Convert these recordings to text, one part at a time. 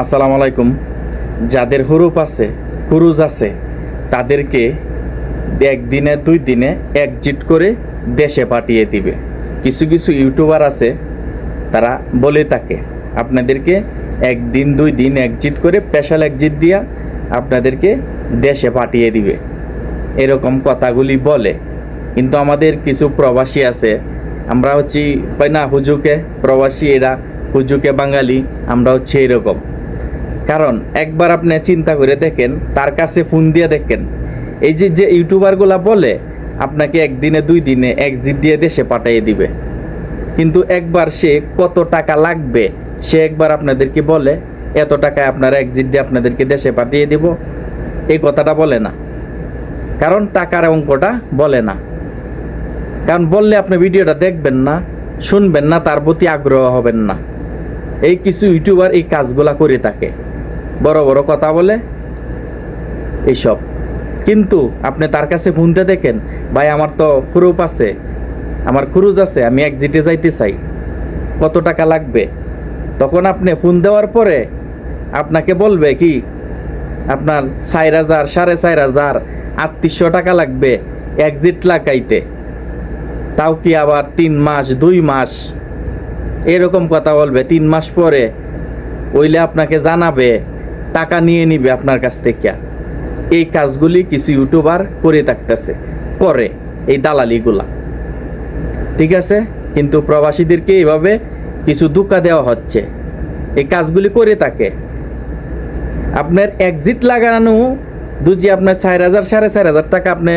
আসসালামু আলাইকুম। যাদের হুরুপ আছে কুরুজ আছে, তাদেরকে একদিনে দুই দিনে একজিট করে দেশে পাঠিয়ে দিবে। কিছু কিছু ইউটিউবার আছে, তারা বলে থাকে, আপনাদেরকে একদিন, দুই দিন একজিট করে স্পেশাল একজিট দিয়া আপনাদেরকে দেশে পাঠিয়ে দিবে। এরকম কথাগুলি বলে। কিন্তু আমাদের কিছু প্রবাসী আছে আমরা হচ্ছি না হুজুকে প্রবাসী, এরা হুজুকে বাঙালি আমরা হচ্ছে এরকম। কারণ একবার আপনি চিন্তা করে দেখেন, তার কাছে ফোন দিয়ে দেখেন। এই যে যে ইউটিউবারগুলা বলে, আপনাকে একদিনে, দুই দিনে একজিট দিয়ে দেশে পাঠিয়ে দিবে। কিন্তু একবার সে কত টাকা লাগবে, সে একবার আপনাদেরকে বলে, এত টাকায় আপনারা একজিট দিয়ে আপনাদেরকে দেশে পাঠিয়ে দিব। এই কথাটা বলে না। কারণ টাকার অঙ্কটা বলে না। কারণ বললে আপনি ভিডিওটা দেখবেন না, শুনবেন না, তার প্রতি আগ্রহ হবেন না। এই কিছু ইউটিউবার এই কাজগুলা করে থাকে। বড় বড় কথা বলে, এইসব। কিন্তু আপনি তার কাছে ফোনতে দেখেন, ভাই, আমার তো খুরুপ আছে, আমার খুরুজ আছে, আমি একজিটে যাইতে চাই, কত টাকা লাগবে? তখন আপনি ফোন দেওয়ার পরে আপনাকে বলবে কি, আপনার চার হাজার, সাড়ে চার হাজার, আটত্রিশশো টাকা লাগবে একজিট লাগাইতে। তাও কি আবার তিন মাস, দুই মাস? এরকম কথা বলবে। তিন মাস পরে ওইলে আপনাকে জানাবে টাকা নিয়ে নিবে আপনার কাছ থেকে। এই কাজগুলি কিছু ইউটিউবার করে থাকতেছে, করে এই দালালিগুলা। ঠিক আছে? কিন্তু প্রবাসীদেরকে এইভাবে কিছু দুঃখা দেওয়া হচ্ছে। এই কাজগুলি করে থাকে। আপনার এক্সিট লাগানো দুজি আপনার চার হাজার, সাড়ে চার হাজার টাকা আপনি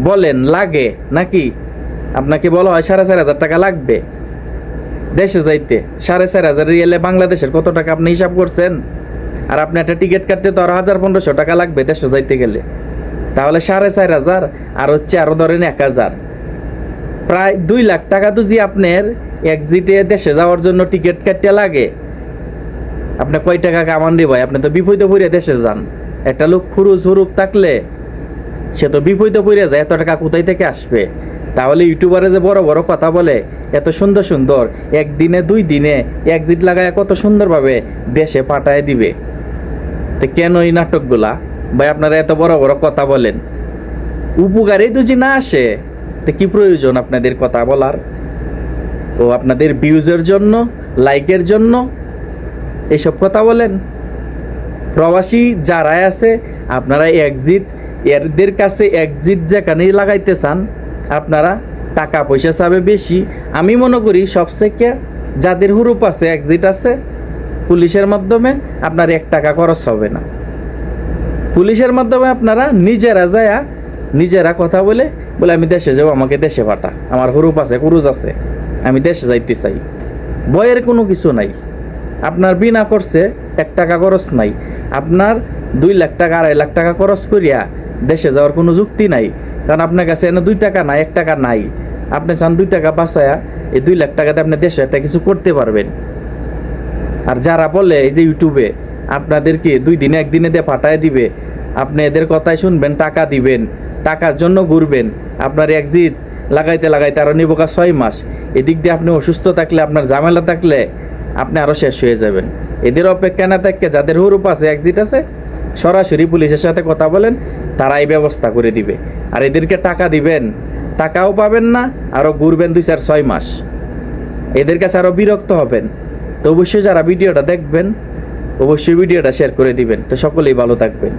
বলেন, লাগে নাকি? আপনাকে বলা হয় সাড়ে চার হাজার টাকা লাগবে। দেশে যাইতে, সাড়ে চার হাজার রিয়েলে বাংলাদেশের কত টাকা আপনি হিসাব করছেন? আর আপনি একটা টিকিট কাটতে তো আরও হাজার পনেরোশো টাকা লাগবে দেশে যাইতে গেলে। তাহলে সাড়ে চার হাজার আর হচ্ছে আরও ধরেন এক হাজার। প্রায় দুই লাখ টাকা তো যে আপনার এক্সিটে দেশে যাওয়ার জন্য টিকিট কাটতে লাগে। আপনি কয় টাকা কামান ভাই? আপনি তো বিপদে পড়ে দেশে যান। একটা লোক খুরুজ হুরুপ থাকলে সে তো বিপদে পড়ে যায়, এত টাকা কোথায় থেকে আসবে? তাহলে ইউটিউবারে যে বড় বড় কথা বলে, এত সুন্দর সুন্দর, একদিনে দুই দিনে এক্সিট লাগায় কত সুন্দরভাবে দেশে পাঠায় দিবে। তো কেন এই নাটকগুলা? ভাই, আপনারা এত বড় বড় কথা বলেন। উপকারেই তো না আসে। তো কি প্রয়োজন আপনাদের কথা বলার? ও আপনাদের ভিউজের জন্য লাইকের জন্য এসব কথা বলেন। প্রবাসী যারাই আছে, আপনারা এক্সিট এদের কাছে এক্সিট যেখানেই লাগাইতে চান, আপনারা টাকা পয়সা চাবে বেশি। আমি মনে করি সবথেকে যাদের হুরুপ আছে এক্সিট আছে পুলিশের মাধ্যমে আপনার এক টাকা খরচ হবে না। পুলিশের মাধ্যমে আপনারা নিজেরা যায়া নিজেরা কথা বলে বলে, আমি দেশে যাব, আমাকে দেশে পাঠা। আমার হুরুপ আছে, কুরুজ আছে, আমি দেশে যাইতে চাই। বয়ের কোনো কিছু নাই। আপনার বিনা করছে এক টাকা খরচ নাই। আপনার দুই লাখ টাকা, আড়াই লাখ টাকা খরচ করিয়া দেশে যাওয়ার কোনো যুক্তি নাই। কারণ আপনার কাছে এনে দুই টাকা নাই, এক টাকা নাই। আপনি চান দুই টাকা বাঁচায়া এই দুই লাখ টাকাতে আপনি দেশে একটা কিছু করতে পারবেন। আর যারা বলে এই যে ইউটিউবে আপনাদেরকে দুই দিনে, একদিনে দিয়ে পাঠায় দিবে, আপনি এদের কথাই শুনবেন, টাকা দিবেন, টাকার জন্য ঘুরবেন, আপনার এক্সিট লাগাইতে লাগাইতে আরও নিবকা ছয় মাস। এদিক দিয়ে আপনি অসুস্থ থাকলে, আপনার ঝামেলা থাকলে আপনি আরও শেষ হয়ে যাবেন। এদের অপেক্ষা না থাকলে যাদের হুরুপ আছে এক্সিট আছে, সরাসরি পুলিশের সাথে কথা বলেন তারা এই ব্যবস্থা করে দিবে। আর এদেরকে টাকা দিবেন, টাকাও পাবেন না আরও ঘুরবেন দুই চার ছয় মাস। এদের কাছে আরও বিরক্ত হবেন। তো অবশ্যই যারা ভিডিওটা দেখবেন অবশ্যই ভিডিওটা শেয়ার করে দিবেন। তো সকলেই ভালো থাকবেন।